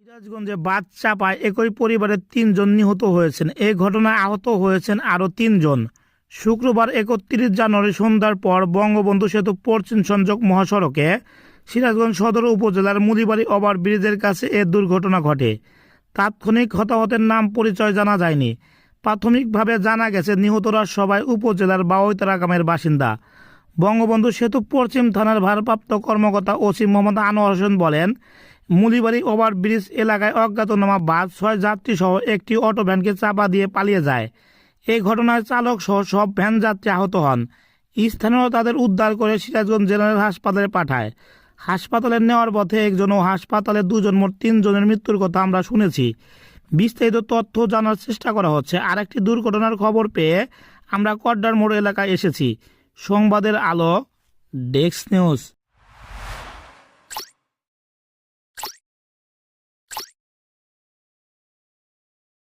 সিরাজগঞ্জে বাদ চাপায় একই পরিবারের তিনজন নিহত হয়েছেন। এই ঘটনায় আহত হয়েছেন আরও তিনজন। শুক্রবার একত্রিশ জানুয়ারি সন্ধ্যার পর বঙ্গবন্ধু সেতু পশ্চিম সংযোগ মহাসড়কে সিরাজগঞ্জ সদর উপজেলার মুদিবাড়ি ওভার ব্রিজের কাছে এ দুর্ঘটনা ঘটে। তাৎক্ষণিক হতাহতের নাম পরিচয় জানা যায়নি। প্রাথমিকভাবে জানা গেছে, নিহতরা সবাই উপজেলার বাওইতারা গ্রামের বাসিন্দা। বঙ্গবন্ধু সেতু পশ্চিম থানার ভারপ্রাপ্ত কর্মকর্তা ওসি মোহাম্মদ আনোয়ার হোসেন বলেন মুলিবাড়ি ওভারব্রিজ এলাকায় অজ্ঞাতনামা বাস ছয় যাত্রী সহ একটি অটো ভ্যানকে চাপা দিয়ে পালিয়ে যায়। এই ঘটনায় চালক সহ সব ভ্যান যাত্রী আহত হন। স্থানীয় তাদের উদ্ধার করে সিরাজগঞ্জ জেনারেল হাসপাতালে পাঠায়। হাসপাতালে নেওয়ার পথে একজন ও হাসপাতালে দুজন, মোট তিনজনের মৃত্যুর কথা আমরা শুনেছি। বিস্তারিত তথ্য জানার চেষ্টা করা হচ্ছে। আরেকটি দুর্ঘটনার খবর পেয়ে আমরা কড্ডার মোড় এলাকায় এসেছি। সংবাদের আলো, ডেস্ক নিউজ।